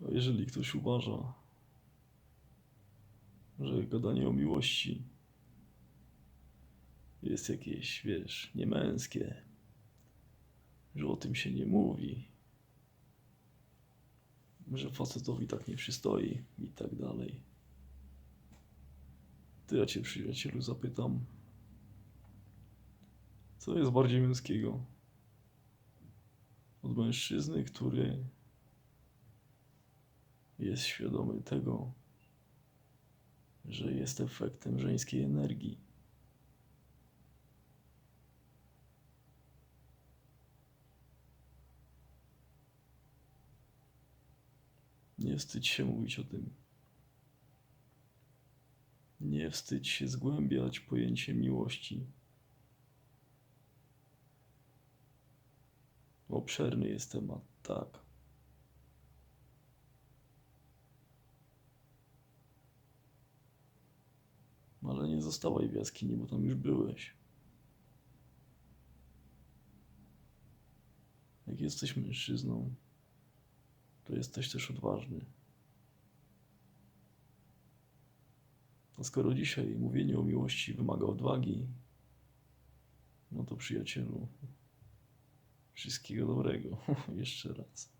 Jeżeli ktoś uważa, że gadanie o miłości jest jakieś, wiesz, niemęskie, że o tym się nie mówi, że facetowi tak nie przystoi i tak dalej, to ja cię, przyjacielu, zapytam, co jest bardziej męskiego? Od mężczyzny, który jest świadomy tego, że jest efektem żeńskiej energii. Nie wstydź się mówić o tym. Nie wstydź się zgłębiać pojęcie miłości. Obszerny jest temat, tak. Ale nie zostawaj w jaskini, bo tam już byłeś. Jak jesteś mężczyzną, to jesteś też odważny. A skoro dzisiaj mówienie o miłości wymaga odwagi, no to przyjacielu, wszystkiego dobrego. Jeszcze raz.